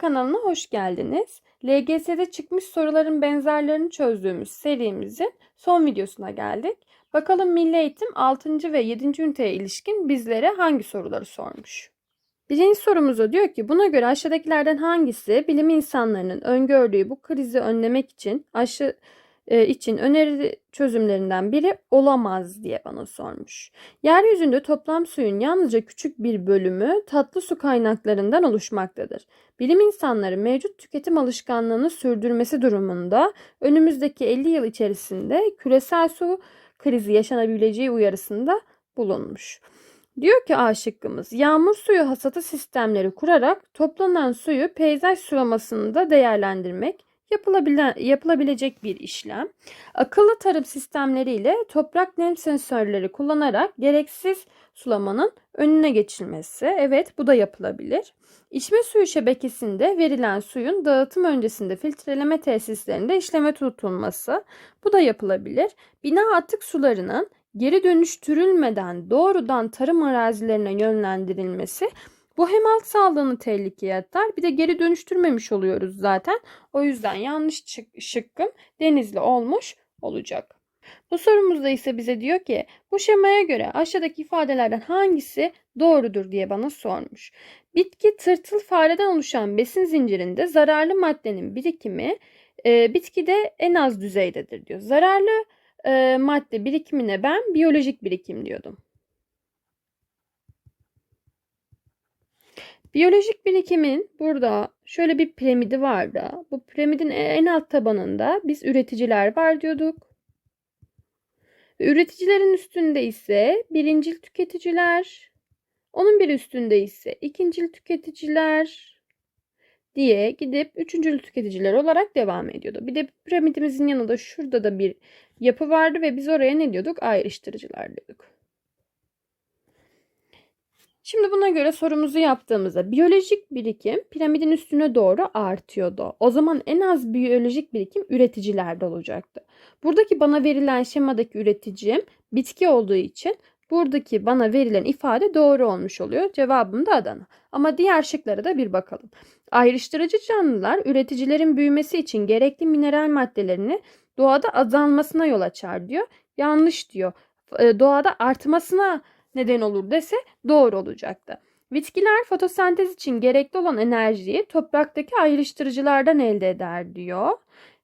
kanalına hoş geldiniz. LGS'de çıkmış soruların benzerlerini çözdüğümüz serimizin son videosuna geldik. Bakalım Milli Eğitim 6. ve 7. üniteye ilişkin bizlere hangi soruları sormuş? Birinci sorumuzda diyor ki buna göre aşağıdakilerden hangisi bilim insanlarının öngördüğü bu krizi önlemek için aşı için öneri çözümlerinden biri olamaz diye bana sormuş. Yeryüzünde toplam suyun yalnızca küçük bir bölümü tatlı su kaynaklarından oluşmaktadır. Bilim insanları mevcut tüketim alışkanlığını sürdürmesi durumunda önümüzdeki 50 yıl içerisinde küresel su krizi yaşanabileceği uyarısında bulunmuş. Diyor ki A şıkkımız yağmur suyu hasatı sistemleri kurarak toplanan suyu peyzaj sulamasında değerlendirmek yapılabilecek bir işlem. Akıllı tarım sistemleriyle toprak nem sensörleri kullanarak gereksiz sulamanın önüne geçilmesi. Evet bu da yapılabilir. İçme suyu şebekesinde verilen suyun dağıtım öncesinde filtreleme tesislerinde işleme tutulması. Bu da yapılabilir. Bina atık sularının geri dönüştürülmeden doğrudan tarım arazilerine yönlendirilmesi bu hem alt sağlığını tehlikeye atar bir de geri dönüştürmemiş oluyoruz zaten. O yüzden yanlış şıkkım denizli olmuş olacak. Bu sorumuzda ise bize diyor ki bu şemaya göre aşağıdaki ifadelerden hangisi doğrudur diye bana sormuş. Bitki tırtıl fareden oluşan besin zincirinde zararlı maddenin birikimi e, bitkide en az düzeydedir diyor. Zararlı e, madde birikimine ben biyolojik birikim diyordum. Biyolojik birikimin burada şöyle bir piramidi vardı. Bu piramidin en alt tabanında biz üreticiler var diyorduk. Üreticilerin üstünde ise birincil tüketiciler, onun bir üstünde ise ikincil tüketiciler diye gidip üçüncül tüketiciler olarak devam ediyordu. Bir de piramidimizin yanında şurada da bir yapı vardı ve biz oraya ne diyorduk? Ayrıştırıcılar diyorduk. Şimdi buna göre sorumuzu yaptığımızda biyolojik birikim piramidin üstüne doğru artıyordu. O zaman en az biyolojik birikim üreticilerde olacaktı. Buradaki bana verilen şemadaki üreticim bitki olduğu için buradaki bana verilen ifade doğru olmuş oluyor. Cevabım da Adana. Ama diğer şıklara da bir bakalım. Ayrıştırıcı canlılar üreticilerin büyümesi için gerekli mineral maddelerini doğada azalmasına yol açar diyor. Yanlış diyor. Doğada artmasına neden olur dese doğru olacaktı. Bitkiler fotosentez için gerekli olan enerjiyi topraktaki ayrıştırıcılardan elde eder diyor.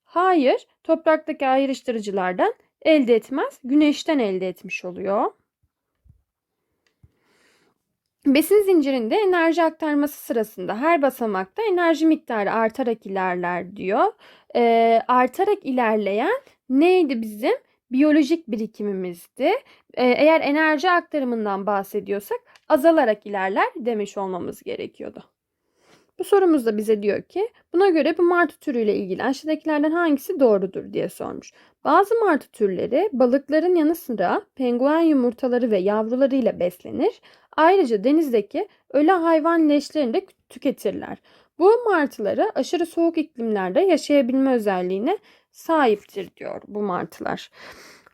Hayır, topraktaki ayrıştırıcılardan elde etmez, güneşten elde etmiş oluyor. Besin zincirinde enerji aktarması sırasında her basamakta enerji miktarı artarak ilerler diyor. Ee, artarak ilerleyen neydi bizim? Biyolojik birikimimizdi. Ee, eğer enerji aktarımından bahsediyorsak azalarak ilerler demiş olmamız gerekiyordu. Bu sorumuz da bize diyor ki buna göre bu martı türüyle ilgili aşağıdakilerden hangisi doğrudur diye sormuş. Bazı martı türleri balıkların yanı sıra penguen yumurtaları ve yavrularıyla beslenir. Ayrıca denizdeki ölü hayvan leşlerini de tüketirler. Bu martıları aşırı soğuk iklimlerde yaşayabilme özelliğine sahiptir diyor bu martılar.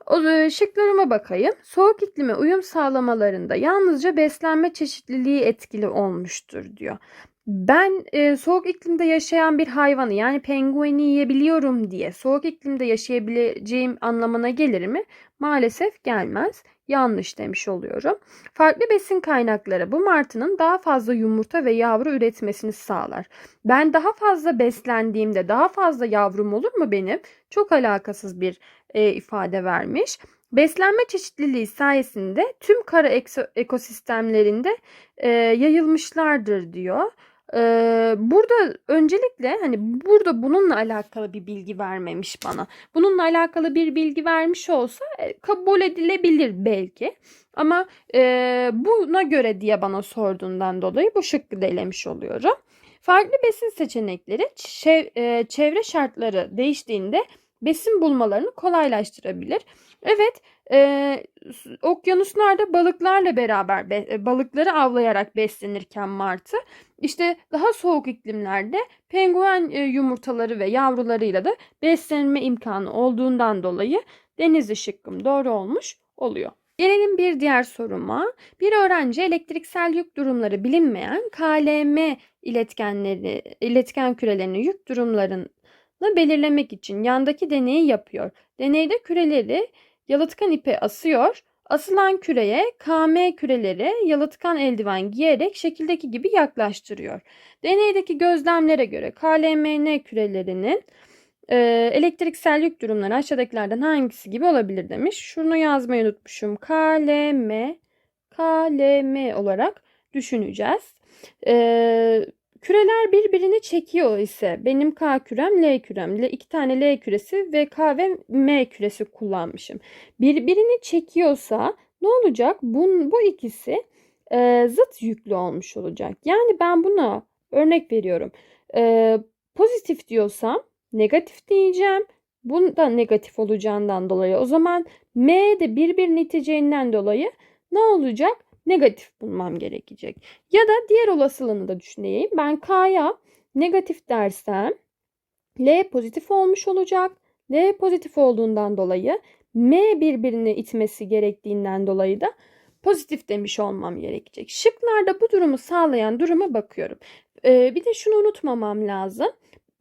O e, şıklarıma bakayım. Soğuk iklime uyum sağlamalarında yalnızca beslenme çeşitliliği etkili olmuştur diyor. Ben e, soğuk iklimde yaşayan bir hayvanı yani pengueni yiyebiliyorum diye soğuk iklimde yaşayabileceğim anlamına gelir mi? Maalesef gelmez. Yanlış demiş oluyorum. Farklı besin kaynakları bu martının daha fazla yumurta ve yavru üretmesini sağlar. Ben daha fazla beslendiğimde daha fazla yavrum olur mu benim? Çok alakasız bir e, ifade vermiş. Beslenme çeşitliliği sayesinde tüm kara ekosistemlerinde e, yayılmışlardır diyor. Burada öncelikle hani burada bununla alakalı bir bilgi vermemiş bana. Bununla alakalı bir bilgi vermiş olsa e, kabul edilebilir belki. Ama e, buna göre diye bana sorduğundan dolayı bu şıkkı da oluyorum. Farklı besin seçenekleri çevre şartları değiştiğinde besin bulmalarını kolaylaştırabilir. Evet, e, okyanuslarda balıklarla beraber be, balıkları avlayarak beslenirken martı, işte daha soğuk iklimlerde penguen e, yumurtaları ve yavrularıyla da beslenme imkanı olduğundan dolayı denizli şıkkım doğru olmuş oluyor. Gelelim bir diğer soruma. Bir öğrenci elektriksel yük durumları bilinmeyen KLM iletkenleri, iletken kürelerinin yük durumlarını belirlemek için yandaki deneyi yapıyor. Deneyde küreleri yalıtkan ipe asıyor. Asılan küreye KM küreleri yalıtkan eldiven giyerek şekildeki gibi yaklaştırıyor. Deneydeki gözlemlere göre KLMN kürelerinin e, elektriksel yük durumları aşağıdakilerden hangisi gibi olabilir demiş. Şunu yazmayı unutmuşum. KLM KLM olarak düşüneceğiz. E, küreler birbirini çekiyor ise benim K kürem L kürem. İki tane L küresi ve K ve M küresi kullanmışım. Birbirini çekiyorsa ne olacak? Bu, bu ikisi e, zıt yüklü olmuş olacak. Yani ben buna örnek veriyorum. E, pozitif diyorsam negatif diyeceğim. Bu da negatif olacağından dolayı. O zaman M de birbirini iteceğinden dolayı ne olacak? Negatif bulmam gerekecek. Ya da diğer olasılığını da düşüneyim. Ben K'ya negatif dersem L pozitif olmuş olacak. L pozitif olduğundan dolayı M birbirini itmesi gerektiğinden dolayı da pozitif demiş olmam gerekecek. Şıklarda bu durumu sağlayan duruma bakıyorum. Ee, bir de şunu unutmamam lazım.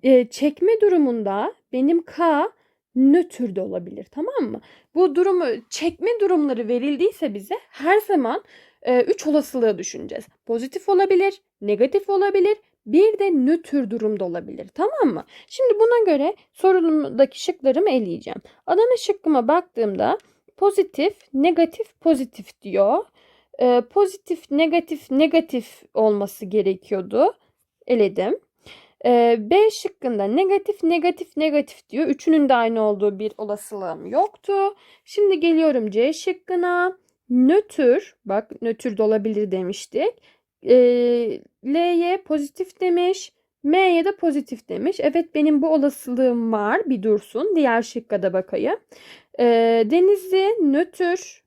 Ee, çekme durumunda benim K nötr de olabilir tamam mı? Bu durumu çekme durumları verildiyse bize her zaman 3 olasılığı düşüneceğiz. Pozitif olabilir, negatif olabilir, bir de nötr durumda olabilir. Tamam mı? Şimdi buna göre sorulumdaki şıklarımı eleyeceğim. Adana şıkkıma baktığımda pozitif, negatif, pozitif diyor. Ee, pozitif, negatif, negatif olması gerekiyordu. Eledim. Ee, B şıkkında negatif, negatif, negatif diyor. Üçünün de aynı olduğu bir olasılığım yoktu. Şimdi geliyorum C şıkkına. Nötr, bak nötr de olabilir demiştik. E, L'ye pozitif demiş. M'ye de pozitif demiş. Evet benim bu olasılığım var. Bir dursun. Diğer şıkka da bakayım. E, Denizli nötr.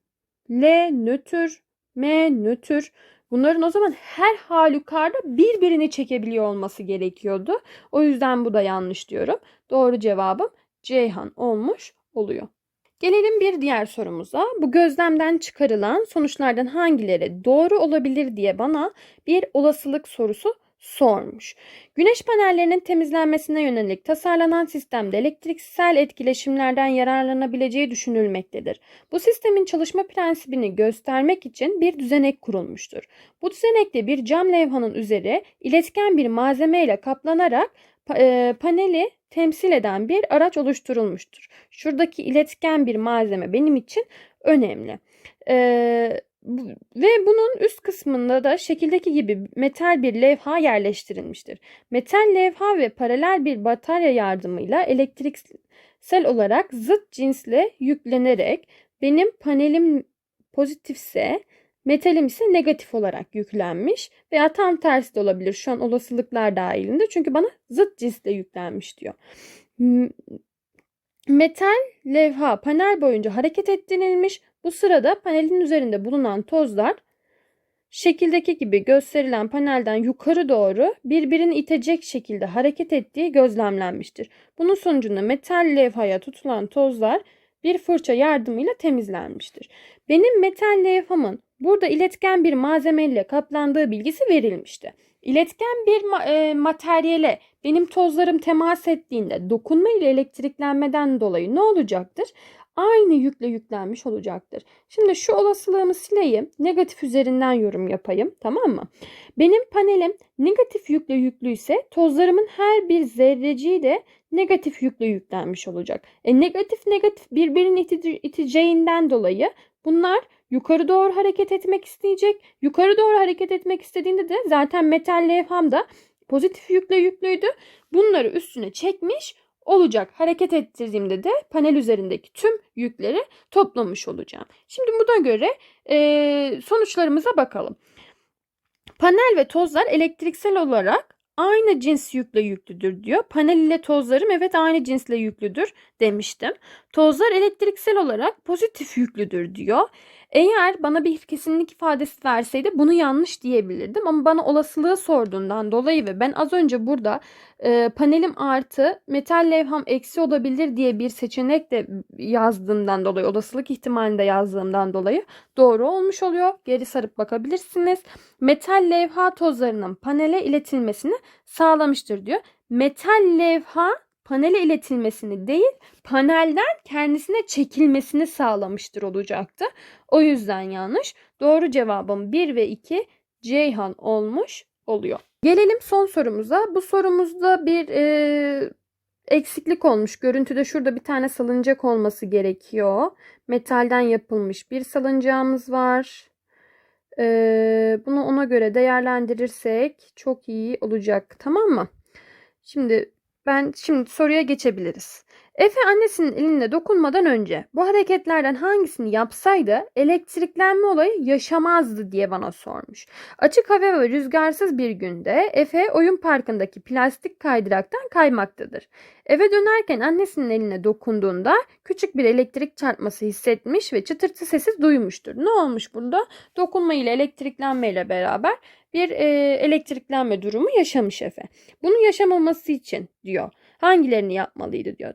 L nötr. M nötr. Bunların o zaman her halükarda birbirini çekebiliyor olması gerekiyordu. O yüzden bu da yanlış diyorum. Doğru cevabım Ceyhan olmuş oluyor. Gelelim bir diğer sorumuza. Bu gözlemden çıkarılan sonuçlardan hangileri doğru olabilir diye bana bir olasılık sorusu sormuş. Güneş panellerinin temizlenmesine yönelik tasarlanan sistemde elektriksel etkileşimlerden yararlanabileceği düşünülmektedir. Bu sistemin çalışma prensibini göstermek için bir düzenek kurulmuştur. Bu düzenekte bir cam levhanın üzeri iletken bir malzeme ile kaplanarak e, paneli temsil eden bir oluşturulmuştur. Şuradaki iletken bir malzeme benim için önemli. Ee, ve bunun üst kısmında da şekildeki gibi metal bir levha yerleştirilmiştir. Metal levha ve paralel bir batarya yardımıyla elektriksel olarak zıt cinsle yüklenerek benim panelim pozitifse metalim ise negatif olarak yüklenmiş veya tam tersi de olabilir. Şu an olasılıklar dahilinde çünkü bana zıt cinsle yüklenmiş diyor. Metal levha panel boyunca hareket ettirilmiş. Bu sırada panelin üzerinde bulunan tozlar şekildeki gibi gösterilen panelden yukarı doğru birbirini itecek şekilde hareket ettiği gözlemlenmiştir. Bunun sonucunda metal levhaya tutulan tozlar bir fırça yardımıyla temizlenmiştir. Benim metal levhamın burada iletken bir malzemeyle kaplandığı bilgisi verilmişti. İletken bir ma- e, materyale benim tozlarım temas ettiğinde dokunma ile elektriklenmeden dolayı ne olacaktır? Aynı yükle yüklenmiş olacaktır. Şimdi şu olasılığımı sileyim. Negatif üzerinden yorum yapayım. Tamam mı? Benim panelim negatif yükle yüklüyse tozlarımın her bir zerreciği de negatif yükle yüklenmiş olacak. E, negatif negatif birbirini iteceğinden dolayı bunlar yukarı doğru hareket etmek isteyecek. Yukarı doğru hareket etmek istediğinde de zaten metal levham da pozitif yükle yüklüydü. Bunları üstüne çekmiş olacak. Hareket ettirdiğimde de panel üzerindeki tüm yükleri toplamış olacağım. Şimdi buna göre e, sonuçlarımıza bakalım. Panel ve tozlar elektriksel olarak aynı cins yükle yüklüdür diyor. Panel ile tozlarım evet aynı cinsle yüklüdür demiştim. Tozlar elektriksel olarak pozitif yüklüdür diyor. Eğer bana bir kesinlik ifadesi verseydi bunu yanlış diyebilirdim ama bana olasılığı sorduğundan dolayı ve ben az önce burada e, panelim artı metal levham eksi olabilir diye bir seçenek de yazdığımdan dolayı olasılık ihtimalinde yazdığımdan dolayı doğru olmuş oluyor. Geri sarıp bakabilirsiniz. Metal levha tozlarının panele iletilmesini sağlamıştır diyor. Metal levha panele iletilmesini değil panelden kendisine çekilmesini sağlamıştır olacaktı. O yüzden yanlış. Doğru cevabım 1 ve 2 Ceyhan olmuş oluyor. Gelelim son sorumuza. Bu sorumuzda bir e, eksiklik olmuş. Görüntüde şurada bir tane salıncak olması gerekiyor. Metalden yapılmış bir salıncağımız var. E, bunu ona göre değerlendirirsek çok iyi olacak. Tamam mı? Şimdi ben şimdi soruya geçebiliriz. Efe annesinin eline dokunmadan önce bu hareketlerden hangisini yapsaydı elektriklenme olayı yaşamazdı diye bana sormuş. Açık hava ve rüzgarsız bir günde Efe oyun parkındaki plastik kaydıraktan kaymaktadır. Eve dönerken annesinin eline dokunduğunda küçük bir elektrik çarpması hissetmiş ve çıtırtı sesi duymuştur. Ne olmuş burada? Dokunma ile elektriklenme ile beraber bir e, elektriklenme durumu yaşamış Efe. Bunu yaşamaması için diyor. Hangilerini yapmalıydı diyor.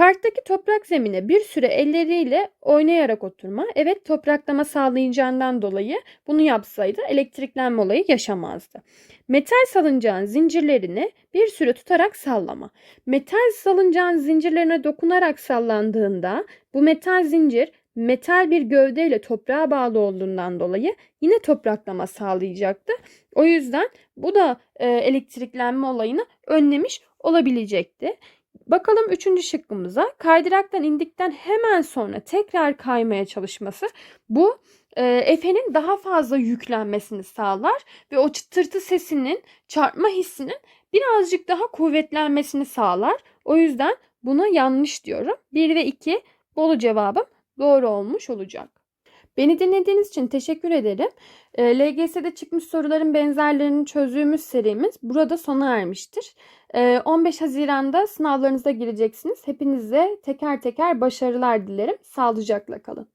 Parktaki toprak zemine bir süre elleriyle oynayarak oturma. Evet topraklama sağlayacağından dolayı bunu yapsaydı elektriklenme olayı yaşamazdı. Metal salıncağın zincirlerini bir süre tutarak sallama. Metal salıncağın zincirlerine dokunarak sallandığında bu metal zincir metal bir gövdeyle toprağa bağlı olduğundan dolayı yine topraklama sağlayacaktı. O yüzden bu da e, elektriklenme olayını önlemiş olabilecekti. Bakalım üçüncü şıkkımıza. Kaydıraktan indikten hemen sonra tekrar kaymaya çalışması bu e, Efe'nin daha fazla yüklenmesini sağlar ve o çıtırtı sesinin çarpma hissinin birazcık daha kuvvetlenmesini sağlar. O yüzden buna yanlış diyorum. 1 ve 2 Bolu cevabım doğru olmuş olacak. Beni dinlediğiniz için teşekkür ederim. E, LGS'de çıkmış soruların benzerlerini çözdüğümüz serimiz burada sona ermiştir. 15 Haziran'da sınavlarınıza gireceksiniz. Hepinize teker teker başarılar dilerim. Sağlıcakla kalın.